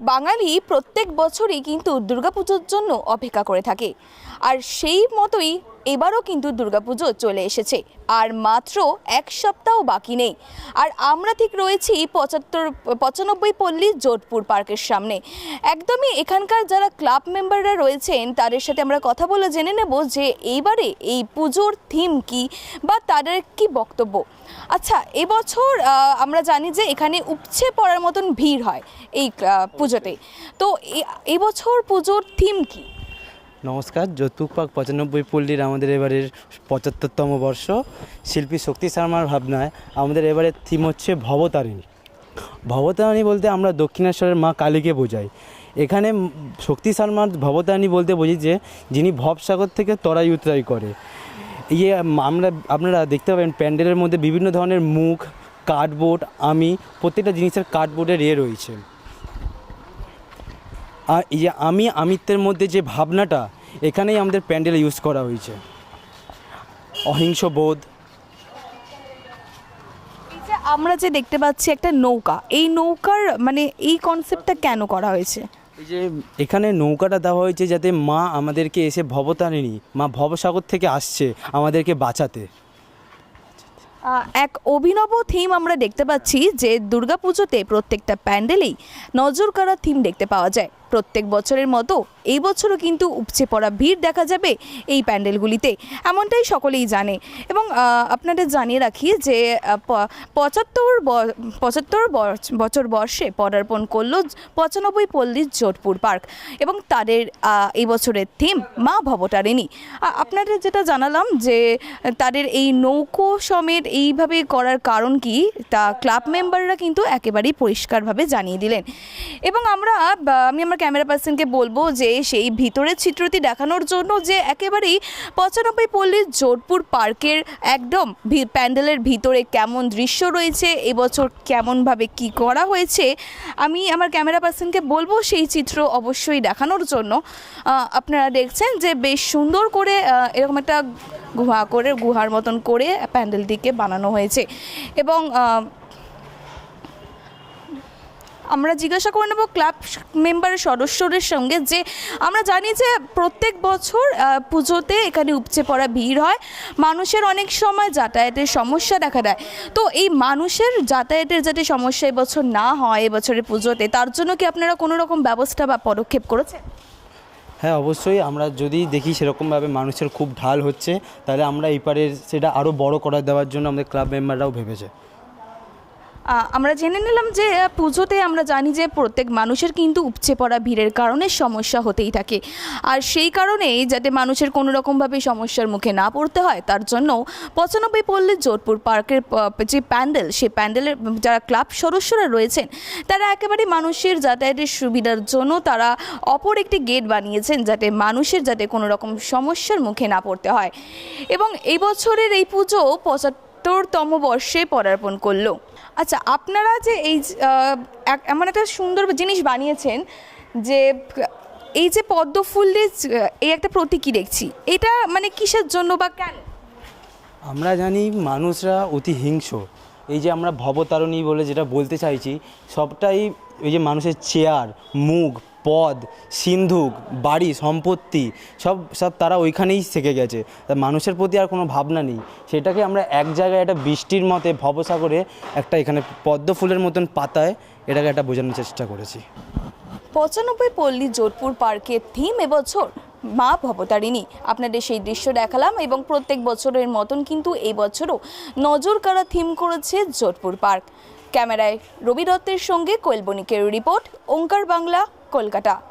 বাঙালি প্রত্যেক বছরই কিন্তু দুর্গাপুজোর জন্য অপেক্ষা করে থাকে। আর সেই মতোই এবারও কিন্তু দুর্গাপুজো চলে এসেছে। আর মাত্র এক সপ্তাহ বাকি নেই। আর আমরা ঠিক রয়েছি পঁচাত্তর, পঁচানব্বই পল্লী যোধপুর পার্কের সামনে। একদমই এখানকার যারা ক্লাব মেম্বাররা রয়েছেন, তাদের সাথে আমরা কথা বলে জেনে নেব যে এইবারে এই পুজোর থিম কি বা তাদের কি বক্তব্য। আচ্ছা এবছর আমরা জানি যে এখানে উপচে পড়ার মতন ভিড় হয় এই পুজোতে। তো এবছর পুজোর থিম কি? নমস্কার, যৌতুক পাক পঁচানব্বই পল্লীর আমাদের এবারের পঁচাত্তরতম বর্ষ। শিল্পী শক্তি শর্মার ভাবনায় আমাদের এবারের থিম হচ্ছে ভবতারিণী। ভবতারিণী বলতে আমরা দক্ষিণেশ্বরের মা কালীকে বোঝাই। এখানে শক্তি শর্মার ভবতারিণী বলতে বুঝি যে, যিনি ভবসাগর থেকে তরাই উতরাই করে। ইয়ে আমরা, আপনারা দেখতে পাবেন প্যান্ডেলের মধ্যে বিভিন্ন ধরনের মুখ, কার্ডবোর্ড, আমি, প্রত্যেকটা জিনিসের কার্ডবোর্ডের ইয়ে রয়েছে। আর এই যে আমি আমিত্বের মধ্যে যে ভাবনাটা এখানেই আমাদের প্যান্ডেলে ইউজ করা হয়েছে। অহিংস বোধ। আমরা যে দেখতে পাচ্ছি একটা নৌকা এই নৌকার মানে এই কনসেপ্টটা কেন করা হয়েছে? এই যে এখানে নৌকাটা দেওয়া হয়েছে যাতে মা আমাদেরকে এসে ভবতারিণী মা ভবসাগর থেকে আসছে আমাদেরকে বাঁচাতে। এক অভিনব থিম আমরা দেখতে পাচ্ছি যে দুর্গাপুজোতে প্রত্যেকটা প্যান্ডেলেই নজর কাড়া থিম দেখতে পাওয়া যায়। প্রত্যেক বছরের মতো এই বছরও কিন্তু উপচে পড়া ভিড় দেখা যাবে এই প্যান্ডেলগুলিতে, এমনটাই সকলেই জানে। এবং আপনাদের জানিয়ে রাখি যে পঁচাত্তর পঁচাত্তর বছর বর্ষে পদার্পণ করল পঁচানব্বই পল্লীর যোধপুর পার্ক এবং তাদের এই বছরের থিম মা ভবতারিণী। আপনাদের যেটা জানালাম যে, তাদের এই নৌকো সমেত এইভাবে করার কারণ কি তা ক্লাব মেম্বাররা কিন্তু একেবারেই পরিষ্কারভাবে জানিয়ে দিলেন। এবং আমরা আমি আমার ক্যামেরা পার্সনকে বলব যে সেই ভিতরের চিত্রটি দেখানোর জন্য যে একেবারেই পঁচানব্বই পল্লীর যোধপুর পার্কের একদম প্যান্ডেলের ভিতরে কেমন দৃশ্য রয়েছে, এবছর কেমনভাবে কি করা হয়েছে, আমি আমার ক্যামেরা পার্সনকে বলব সেই চিত্র অবশ্যই দেখানোর জন্য। আপনারা দেখছেন যে বেশ সুন্দর করে এরকম একটা গুহা করে, গুহার মতন করে প্যান্ডেলটিকে বানানো হয়েছে। এবং আমরা জিজ্ঞাসা করে নেব ক্লাব মেম্বারের সদস্যদের সঙ্গে যে আমরা জানি যে প্রত্যেক বছর পুজোতে এখানে উপচে পড়া ভিড় হয়। মানুষের অনেক সময় যাতায়াতের সমস্যা দেখা দেয়। তো এই মানুষের যাতায়াতের যাতে সমস্যা এবছর না হয়, এবছরের পুজোতে, তার জন্য কি আপনারা কোনো রকম ব্যবস্থা বা পদক্ষেপ করেছেন? হ্যাঁ অবশ্যই আমরা যদি দেখি সেরকমভাবে মানুষের খুব ঢাল হচ্ছে, তাহলে আমরা এই সেটা আরও বড় করে দেওয়ার জন্য আমাদের ক্লাব মেম্বাররাও ভেবেছে। আমরা জেনে নিলাম যে পুজোতে আমরা জানি যে প্রত্যেক মানুষের কিন্তু উপচে পড়া ভিড়ের কারণে সমস্যা হতেই থাকে। আর সেই কারণেই যাতে মানুষের কোনো রকমভাবে সমস্যার মুখে না পড়তে হয়, তার জন্য পঁচানব্বই পল্লীর যোধপুর পার্কের যে প্যান্ডেল, সেই প্যান্ডেলের যারা ক্লাব সদস্যরা রয়েছেন, তারা একেবারে মানুষের যাতায়াতের সুবিধার জন্য তারা অপর একটি গেট বানিয়েছেন যাতে মানুষের যাতে কোনো রকম সমস্যার মুখে না পড়তে হয়। এবং এই বছরের এই পুজো পঁচাত্তরতম বর্ষে পদার্পণ করল। আচ্ছা আপনারা যে এই এমন একটা সুন্দর জিনিস বানিয়েছেন যে, এই যে পদ্ম ফুলের যে- এই একটা প্রতীকী দেখছি, এটা মানে কিসের জন্য বা কেন? আমরা জানি মানুষরা অতি হিংস এই যে আমরা ভবতারণী বলে যেটা বলতে চাইছি, সবটাই ওই যে মানুষের চেয়ার, মুখ পদ, সিন্ধুক, বাড়ি, সম্পত্তি, সব সব তারা ওইখানেই থেকে গেছে। মানুষের প্রতি আর কোনো ভাবনা নেই। সেটাকে আমরা এক জায়গায় একটা বৃষ্টির মতে ভবসাগরে একটা এখানে পদ্ম ফুলের মতন পাতায় এটাকে একটা বোঝানোর চেষ্টা করেছি। পঁচানব্বই পল্লী যোধপুর পার্কের থিম এবছর মা ভবতারিণী। আপনাদের সেই দৃশ্য দেখালাম এবং প্রত্যেক বছরের মতন কিন্তু এই বছরও নজর কাড়া থিম করেছে যোধপুর পার্ক। ক্যামেরায় রবি দত্তের সঙ্গে কোয়েল বণিকের রিপোর্ট, ওঙ্কার বাংলা। কলকাতা।